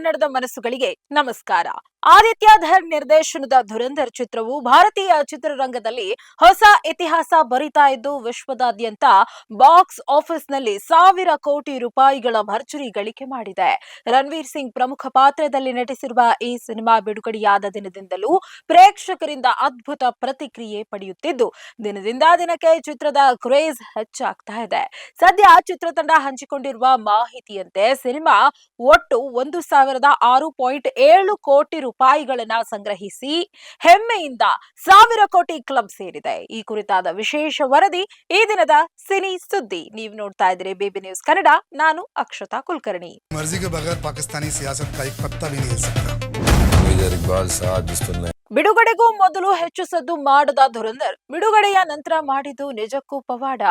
ಕನ್ನಡದ ಮನಸ್ಸುಗಳಿಗೆ ನಮಸ್ಕಾರ. ಆದಿತ್ಯ ಧರ್ ನಿರ್ದೇಶನದ ಧುರಂಧರ್ ಚಿತ್ರವು ಭಾರತೀಯ ಚಿತ್ರರಂಗದಲ್ಲಿ ಹೊಸ ಇತಿಹಾಸ ಬರಿತಾ ಇದ್ದು, ವಿಶ್ವದಾದ್ಯಂತ ಬಾಕ್ಸ್ ಆಫೀಸ್ನಲ್ಲಿ ಸಾವಿರ ಕೋಟಿ ರೂಪಾಯಿಗಳ ಭರ್ಜರಿ ಗಳಿಕೆ ಮಾಡಿದೆ. ರಣವೀರ್ ಸಿಂಗ್ ಪ್ರಮುಖ ಪಾತ್ರದಲ್ಲಿ ನಟಿಸಿರುವ ಈ ಸಿನಿಮಾ ಬಿಡುಗಡೆಯಾದ ದಿನದಿಂದಲೂ ಪ್ರೇಕ್ಷಕರಿಂದ ಅದ್ಭುತ ಪ್ರತಿಕ್ರಿಯೆ ಪಡೆಯುತ್ತಿದ್ದು, ದಿನದಿಂದ ದಿನಕ್ಕೆ ಚಿತ್ರದ ಕ್ರೇಜ್ ಹೆಚ್ಚಾಗ್ತಾ ಇದೆ. ಸದ್ಯ ಚಿತ್ರತಂಡ ಹಂಚಿಕೊಂಡಿರುವ ಮಾಹಿತಿಯಂತೆ ಸಿನಿಮಾ ಒಟ್ಟು ಒಂದು ಸಾವಿರದ ಆರು ಪಾಯಿಂಟ್ ಏಳು ಕೋಟಿ ರೂಪಾಯಿಗಳನ್ನ ಸಂಗ್ರಹಿಸಿ ಹೆಮ್ಮೆಯಿಂದ ಸಾವಿರ ಕೋಟಿ ಕ್ಲಬ್ ಸೇರಿದೆ. ಈ ಕುರಿತಾದ ವಿಶೇಷ ವರದಿ ಈ ದಿನದ ಸಿನಿ ಸುದ್ದಿ. ನೀವು ನೋಡ್ತಾ ಇದ್ರೆ ಬೇಬಿ ನ್ಯೂಸ್ ಕನ್ನಡ. ನಾನು ಅಕ್ಷತಾ ಕುಲಕರ್ಣಿ. ಮರ್ಜಿ ಪಾಕಿಸ್ತಾನಿ ಸಿಯಾಸತ್ ಬಿಡುಗಡೆಗೂ ಮೊದಲು ಹೆಚ್ಚು ಸದ್ದು ಮಾಡದ ಧುರಂಧರ್ ಬಿಡುಗಡೆಯ ನಂತರ ಮಾಡಿದ್ದು ನಿಜಕ್ಕೂ ಪವಾಡ.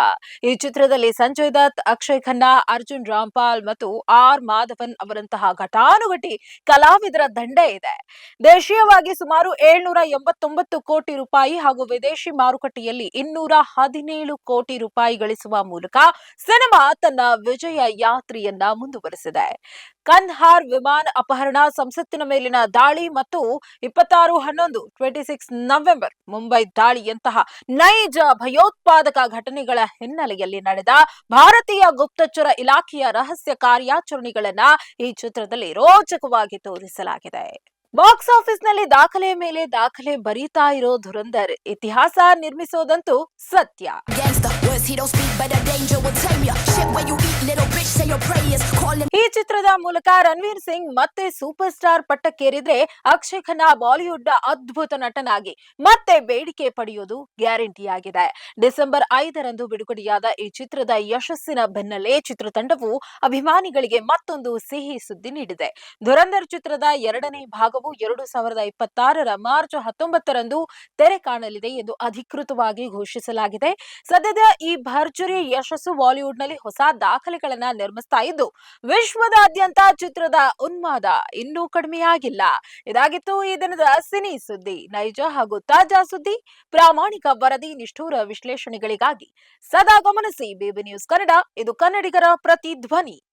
ಈ ಚಿತ್ರದಲ್ಲಿ ಸಂಜಯ್ ದತ್, ಅಕ್ಷಯ್ ಖನ್ನಾ, ಅರ್ಜುನ್ ರಾಮ್ಪಾಲ್ ಮತ್ತು ಆರ್ ಮಾಧವನ್ ಅವರಂತಹ ಘಟಾನುಘಟಿ ಕಲಾವಿದರ ದಂಡೆ ಇದೆ. ದೇಶೀಯವಾಗಿ ಸುಮಾರು ಏಳ್ನೂರ ಎಂಬತ್ತೊಂಬತ್ತು ಕೋಟಿ ರೂಪಾಯಿ ಹಾಗೂ ವಿದೇಶಿ ಮಾರುಕಟ್ಟೆಯಲ್ಲಿ ಇನ್ನೂರ ಹದಿನೇಳು ಕೋಟಿ ರೂಪಾಯಿ ಗಳಿಸುವ ಮೂಲಕ ಸಿನಿಮಾ ತನ್ನ ವಿಜಯ ಯಾತ್ರೆಯನ್ನ ಮುಂದುವರೆಸಿದೆ. ಕನ್ಹಾರ್ ವಿಮಾನ ಅಪಹರಣ, ಸಂಸತ್ತಿನ ಮೇಲಿನ ದಾಳಿ ಮತ್ತು ಇಪ್ಪತ್ತಾರು ಹನ್ನೊಂದು ಟ್ವೆಂಟಿ ಸಿಕ್ಸ್ ನವೆಂಬರ್ ಮುಂಬೈ ದಾಳಿಯಂತಹ ನೈಜ ಭಯೋತ್ಪಾದಕ ಘಟನೆಗಳ ಹಿನ್ನೆಲೆಯಲ್ಲಿ ನಡೆದ ಭಾರತೀಯ ಗುಪ್ತಚರ ಇಲಾಖೆಯ ರಹಸ್ಯ ಕಾರ್ಯಾಚರಣೆಗಳನ್ನ ಈ ಚಿತ್ರದಲ್ಲಿ ರೋಚಕವಾಗಿ ತೋರಿಸಲಾಗಿದೆ. ಬಾಕ್ಸ್ ಆಫೀಸ್ನಲ್ಲಿ ದಾಖಲೆ ಮೇಲೆ ದಾಖಲೆ ಬರೀತಾ ಇರೋ ಧುರಂಧರ್ ಇತಿಹಾಸ ನಿರ್ಮಿಸೋದಂತೂ ಸತ್ಯ. ಈ words ಮೂಲಕ ರಣವೀರ್ ಸಿಂಗ್ ಮತ್ತೆ ಸೂಪರ್ ಸ್ಟಾರ್ ಪಟ್ಟಕ್ಕೇರಿದ್ರೆ ಅಕ್ಷಯ್ ಖನ್ನಾ ಬಾಲಿವುಡ್ನ ಅದ್ಭುತ ನಟನಾಗಿ ಮತ್ತೆ ಬೇಡಿಕೆ ಪಡೆಯೋದು ಗ್ಯಾರಂಟಿಯಾಗಿದೆ ಡಿಸೆಂಬರ್ ಐದರಂದು ಬಿಡುಗಡೆಯಾದ ಈ ಚಿತ್ರದ ಯಶಸ್ಸಿನ ಬೆನ್ನಲ್ಲೇ ಚಿತ್ರತಂಡವು ಅಭಿಮಾನಿಗಳಿಗೆ ಮತ್ತೊಂದು ಸಿಹಿ ಸುದ್ದಿ ನೀಡಿದೆ. ಧುರಂಧರ್ ಚಿತ್ರದ ಎರಡನೇ ಭಾಗವು ಎರಡು ಸಾವಿರದ ಇಪ್ಪತ್ತಾರರ ಮಾರ್ಚ್ ಹತ್ತೊಂಬತ್ತರಂದು ತೆರೆ ಕಾಣಲಿದೆ ಎಂದು ಅಧಿಕೃತವಾಗಿ ಘೋಷಿಸಲಾಗಿದೆ. ಸದ್ಯದ ಈ ಭರ್ಜರಿ ಯಶಸ್ಸು ಬಾಲಿವುಡ್ನಲ್ಲಿ ಹೊಸ ದಾಖಲೆಗಳನ್ನ ನಿರ್ಮಿಸ್ತಾ ಇದ್ದು, ವಿಶ್ವದಾದ್ಯಂತ ಚಿತ್ರದ ಉನ್ಮಾದ, ಇನ್ನೂ ಕಡಿಮೆಯಾಗಿಲ್ಲ. ಇದಾಗಿತ್ತು ಈ ದಿನದ ಸಿನಿ ಸುದ್ದಿ. ನೈಜ ಹಾಗೂ ತಾಜಾ ಸುದ್ದಿ, ಪ್ರಾಮಾಣಿಕ ವರದಿ, ನಿಷ್ಠೂರ ವಿಶ್ಲೇಷಣೆಗಳಿಗಾಗಿ ಸದಾ ಗಮನಿಸಿ. ಬೇಬಿ ನ್ಯೂಸ್ ಕನ್ನಡ, ಇದು ಕನ್ನಡಿಗರ ಪ್ರತಿಧ್ವನಿ.